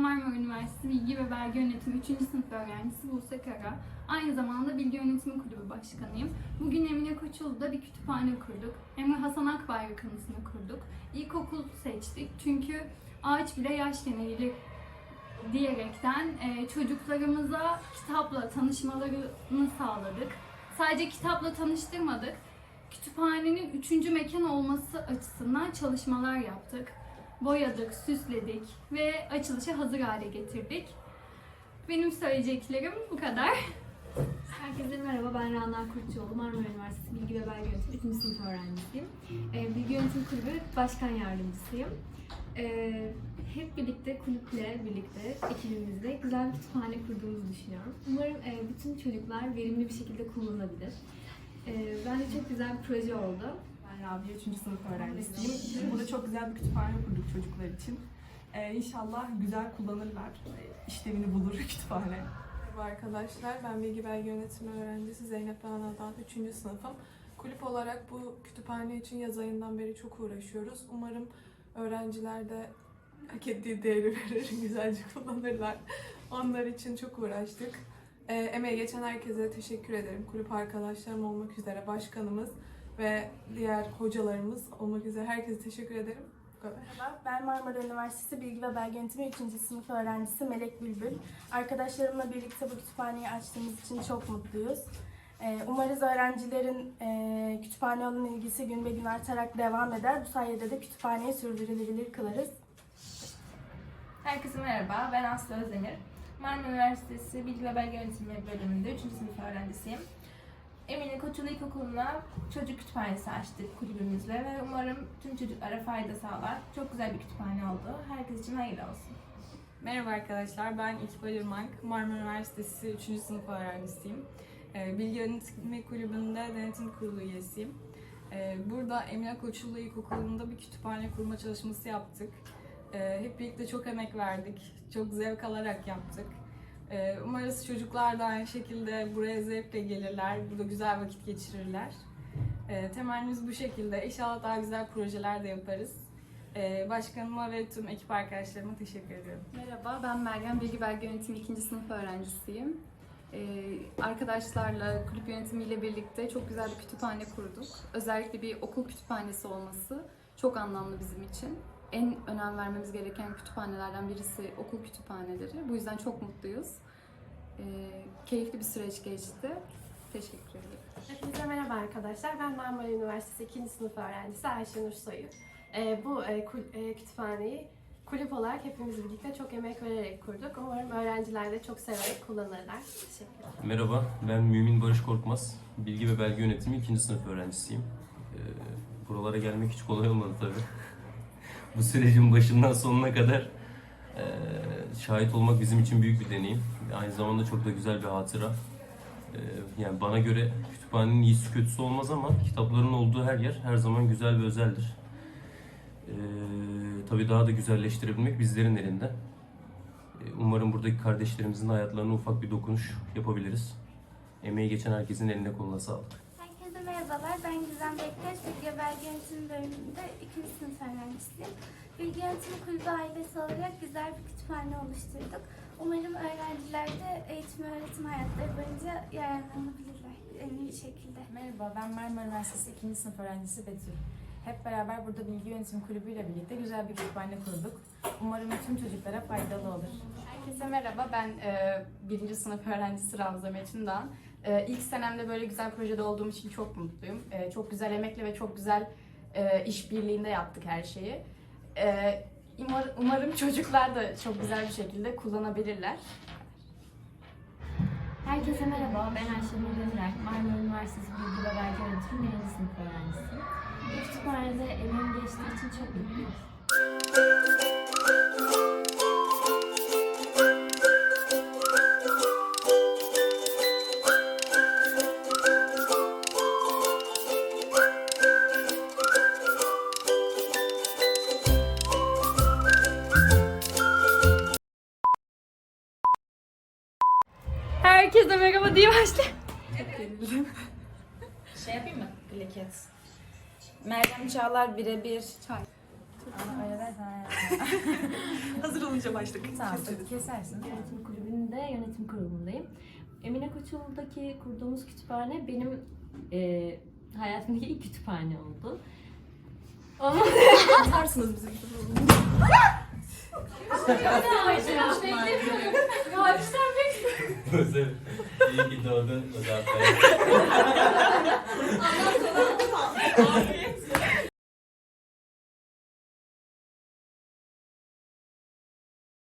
Marmara Üniversitesi Bilgi ve Belge Yönetimi 3. sınıf öğrencisi Buse Kara. Aynı zamanda Bilgi Yönetimi Kulübü Başkanıyım. Bugün Emine Koçul'da bir kütüphane kurduk. Emre Hasan Akbayrak anısını kurduk. İlkokul seçtik çünkü ağaç bile yaş geneliyle diyerekten e, çocuklarımıza kitapla tanışmalarını sağladık. Sadece kitapla tanıştırmadık. Kütüphanenin üçüncü mekan olması açısından çalışmalar yaptık. Boyadık, süsledik ve açılışa hazır hale getirdik. Benim söyleyeceklerim bu kadar. Herkese merhaba, ben Rana Kurtçuoğlu, Marmara Üniversitesi Bilgi ve Belge Yönetimi 3. sınıf öğrencisiyim. Ee, Bilgi Yönetim Kulübü Başkan Yardımcısıyım. Ee, hep birlikte, kulüple birlikte, ekibimizle güzel bir kütüphane kurduğumuzu düşünüyorum. Umarım e, bütün çocuklar verimli bir şekilde kullanabilir. Ee, bence çok güzel bir proje oldu. Ben Rabia 3. sınıf öğrencisiyim. Burada çok güzel bir kütüphane kurduk çocuklar için. Ee, inşallah güzel kullanırlar. Ee, işlevini bulur kütüphane. Merhaba arkadaşlar, ben Bilgi Belge Yönetimi öğrencisi Zeynep Rana'dan 3. sınıfım. Kulüp olarak bu kütüphane için yaz ayından beri çok uğraşıyoruz. Umarım öğrenciler de hak ettiği değeri verir, güzelce kullanırlar. Onlar için çok uğraştık. Ee, emeği geçen herkese teşekkür ederim. Kulüp arkadaşlarım olmak üzere başkanımız ve diğer hocalarımız olmak üzere herkese teşekkür ederim. Bu kadar. Merhaba, ben Marmara Üniversitesi Bilgi ve Belge Yönetimi 3. sınıf öğrencisi Melek Bülbül. Arkadaşlarımla birlikte bu kütüphaneyi açtığımız için çok mutluyuz. Ee, Umarız öğrencilerin e, kütüphane olan ilgisi gün be gün artarak devam eder. Bu sayede de kütüphaneyi sürdürülebilir kılarız. Herkese merhaba, ben Aslı Özdemir. Marmara Üniversitesi Bilgi ve Belge Yönetimi bölümünde 3. sınıf öğrencisiyim. Emine Koçulu İlkokulu'na çocuk kütüphanesi açtık kulübümüzle ve umarım tüm çocuklara fayda sağlar. Çok güzel bir kütüphane oldu. Herkes için hayırlı olsun. Merhaba arkadaşlar, ben İkbal Irmak, Marmara Üniversitesi 3. sınıf öğrencisiyim. Ee, Bilgi Yönetimi Kulübü'nde denetim kurulu üyesiyim. Ee, Burada Emine Koçullu İlkokulu'nda bir kütüphane kurma çalışması yaptık. Ee, Hep birlikte çok emek verdik, çok zevk alarak yaptık. Ee, Umarız çocuklar da aynı şekilde buraya zevkle gelirler, burada güzel vakit geçirirler. Ee, Temennimiz bu şekilde. İnşallah daha güzel projeler de yaparız. Ee, Başkanıma ve tüm ekip arkadaşlarıma teşekkür ediyorum. Merhaba, ben Meryem Bilgi Belge Yönetimi 2. sınıf öğrencisiyim. Arkadaşlarla, kulüp yönetimiyle birlikte çok güzel bir kütüphane kurduk. Özellikle bir okul kütüphanesi olması çok anlamlı bizim için. En önem vermemiz gereken kütüphanelerden birisi okul kütüphaneleri. Bu yüzden çok mutluyuz. Ee, keyifli bir süreç geçti. Teşekkür ederim. Hepinize merhaba arkadaşlar. Ben Marmara Üniversitesi 2. sınıf öğrencisi Ayşenur Soyu. Ee, bu e, kul- e, kütüphaneyi kulüp olarak hepimiz birlikte çok emek vererek kurduk. Umarım öğrenciler de çok severek kullanırlar. Teşekkür ederim. Merhaba, ben Mümin Barış Korkmaz. Bilgi ve Belge Yönetimi 2. sınıf öğrencisiyim. Ee, buralara gelmek hiç kolay olmadı tabii. Bu sürecin başından sonuna kadar e, şahit olmak bizim için büyük bir deneyim. Aynı zamanda çok da güzel bir hatıra. Ee, yani bana göre kütüphanenin iyisi kötüsü olmaz ama kitapların olduğu her yer her zaman güzel ve özeldir. Ee, tabii daha da güzelleştirebilmek bizlerin elinde. Ee, Umarım buradaki kardeşlerimizin hayatlarına ufak bir dokunuş yapabiliriz. Emeği geçen herkesin eline koluna sağlık. Merhabalar. Ben Gizem Bektaş. Bilgi Belge Yönetimi bölümünde 2. sınıf öğrencisiyim. Bilgi Yönetimi Kulübü ailesi olarak güzel bir kütüphane oluşturduk. Umarım öğrenciler de eğitim öğretim hayatları boyunca yararlanabilirler en iyi şekilde. Merhaba, ben Marmara Üniversitesi 2. sınıf öğrencisi Betül. Hep beraber burada Bilgi Yönetimi Kulübü ile birlikte güzel bir kütüphane kurduk. Umarım tüm çocuklara faydalı olur. Herkese merhaba, ben e, birinci sınıf öğrencisi Ravza Metin'dan. E, ilk senemde böyle güzel projede olduğum için çok mutluyum. E, çok güzel emekle ve çok güzel e, işbirliğinde yaptık her şeyi. E, umar- umarım çocuklar da çok güzel bir şekilde kullanabilirler. Herkese merhaba, ben Ayşenur Demirer, Marmara Üniversitesi Bilgi ve Belge Yönetimi 1. sınıf öğrencisiyim. Bu kütüphanede emeğim geçtiği için çok mutluyum. Herkese merhaba diye başla. Şey yapayım mı? Plaket. Meryem Çağlar birebir. Ama öyle dersen Hazır olunca başlık. Tamam, kesersin. Yönetim kulübünde yönetim kurulundayım. Emine Koçul'daki kurduğumuz kütüphane benim e, hayatımdaki ilk kütüphane oldu. Ama Atarsınız bizi. Özel. İyi ki doğdun Özel